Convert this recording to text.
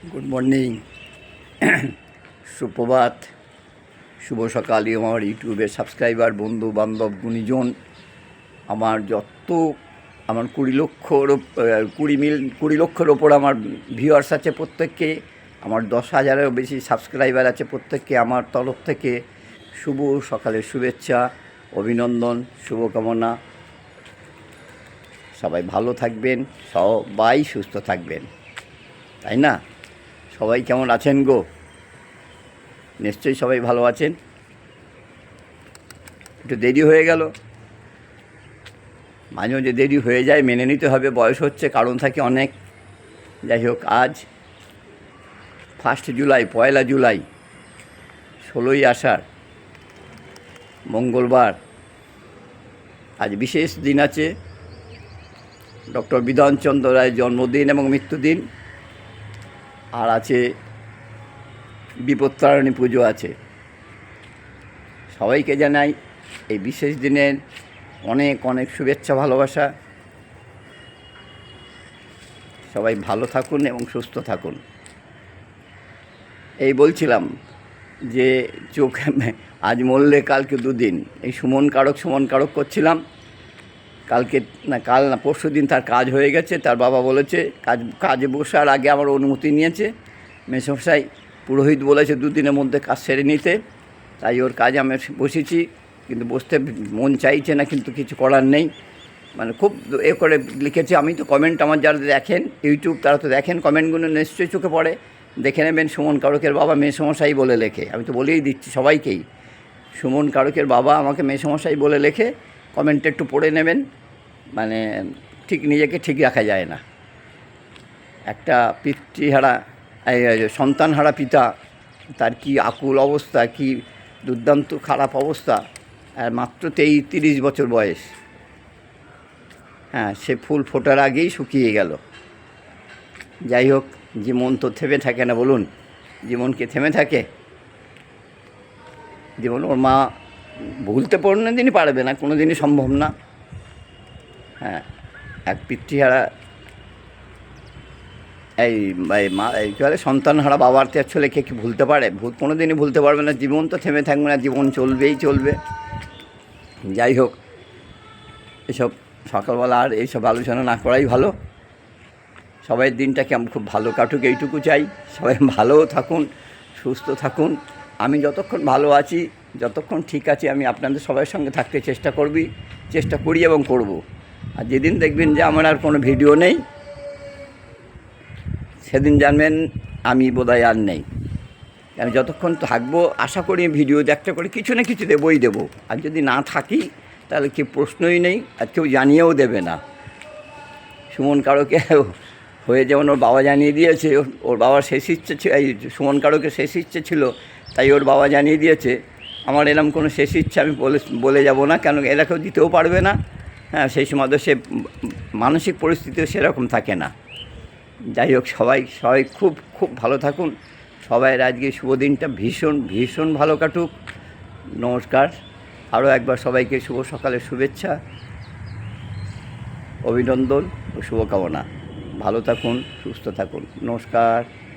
Good morning সুপ্রভাত। শুভ সকাল আমার ইউটিউবের সাবস্ক্রাইবার, বন্ধু, বান্ধব, গুণীজন। আমার যত, আমার কুড়ি লক্ষর কুড়ি মিল, কুড়ি লক্ষের ওপর আমার ভিউয়ার্স আছে প্রত্যেককে, আমার দশ হাজারেরও বেশি সাবস্ক্রাইবার আছে প্রত্যেককে, আমার তরফ থেকে শুভ সকালের শুভেচ্ছা, অভিনন্দন, শুভকামনা। সবাই ভালো থাকবেন, সবাই সুস্থ থাকবেন, তাই না? সবাই কেমন আছেন গো? নিশ্চয়ই সবাই ভালো আছেন। একটু দেরি হয়ে গেল। মাঝে মাঝে দেরি হয়ে যায়, মেনে নিতে হবে, বয়স হচ্ছে, কারণ থাকে অনেক। যাই হোক, আজ ফার্স্ট জুলাই, পয়লা জুলাই, ষোলোই আষাঢ়, মঙ্গলবার। আজ বিশেষ দিন আছে। ডক্টর বিধানচন্দ্র রায়ের জন্মদিন এবং মৃত্যুদিন। আর আছে বিপত্তারণী পুজো আছে। সবাইকে জানাই এই বিশেষ দিনের অনেক অনেক শুভেচ্ছা, ভালোবাসা। সবাই ভালো থাকুন এবং সুস্থ থাকুন। এই বলছিলাম যে চোখ, আজ মরলে কালকে দুদিন। এই সুমন কারক সুমন কারক করছিলাম। কালকে না, কাল না, পরশু দিন তার কাজ হয়ে গেছে, তার বাবা বলেছে, কাজ, কাজে বসার আগে আমার অনুমতি নিয়েছে। মেসমশাই পুরোহিত বলেছে দুদিনের মধ্যে কাজ সেরে নিতে, তাই ওর কাজে আমি বসেছি, কিন্তু বসতে মন চাইছে না, কিন্তু কিছু করার নেই। মানে খুব এ করে লিখেছে, আমি তো কমেন্ট আমার যারা দেখেন ইউটিউব তারা তো দেখেন কমেন্টগুলো নিশ্চয়ই চোখে পড়ে। দেখে নেবেন সুমন কারকের বাবা মেসমশাই বলে লেখে। আমি তো বলেই দিচ্ছি সবাইকেই। সুমন কারকের বাবা আমাকে মেসমশাই বলে লেখে কমেন্টে একটু পড়ে নেবেন। মানে ঠিক নিজেকে ঠিক রাখা যায় না। একটা পিতৃহারা সন্তানহারা পিতা, তার কি আকুল অবস্থা, কি দুর্দান্ত খারাপ অবস্থা, আর মাত্র তেই তিরিশ বছর বয়স। হ্যাঁ সে ফুল ফোটার আগেই শুকিয়ে গেল। যাই হোক, জীবন তো থেমে থাকে না, বলুন। জীবন কি থেমে থাকে? জীবন ওর মা ভুলতে কোনো দিনই পারবে না কোনো দিনই সম্ভব না। হ্যাঁ এক পিতৃহারা, এই মা, এই কী বলে, সন্তানহারা বাবার তে ছেলেকে কি ভুলতে পারে? ভুল কোনো দিনই ভুলতে পারবে না, জীবন তো থেমে থাকবে না, জীবন চলবেই চলবে। যাই হোক, এসব সকালবেলা আর এইসব আলোচনা না করাই ভালো। সবাই দিনটাকে আমি খুব ভালো কাটুক, এইটুকু চাই। সবাই ভালো থাকুন, সুস্থ থাকুন। আমি যতক্ষণ ভালো আছি যতক্ষণ ঠিক আছে, আমি আপনাদের সবার সঙ্গে থাকতে চেষ্টা করবি, চেষ্টা করি এবং করব। আর যেদিন দেখবেন যে আমার আর কোনো ভিডিও নেই, সেদিন জানবেন আমি বোধহয় আর নেই। আমি যতক্ষণ থাকব, আশা করি ভিডিও একটা করে কিছু না কিছু দেবই দেবো। আর যদি না থাকি, তাহলে কি প্রশ্নই নেই, আর কেউ জানিয়েও দেবে না। সুমন কারোকে হয়ে যেমন ওর বাবা জানিয়ে দিয়েছে, ওর- বাবার শেষ ইচ্ছে সুমন কারোকে শেষ ইচ্ছে ছিল, তাই ওর বাবা জানিয়ে দিয়েছে। আমার এরম কোনো শেষ ইচ্ছা আমি বলে বলে যাব না, কেন এরা কেউ দিতেও পারবে না। হ্যাঁ সেই সময় তো সে মানসিক পরিস্থিতিও সেরকম থাকে না। যাই হোক, সবাই সবাই খুব খুব ভালো থাকুন। সবাই আজকে শুভ দিনটা ভীষণ ভীষণ ভালো কাটুক। নমস্কার। আরও একবার সবাইকে শুভ সকালের শুভেচ্ছা, অভিনন্দন ও শুভকামনা। ভালো থাকুন, সুস্থ থাকুন। নমস্কার।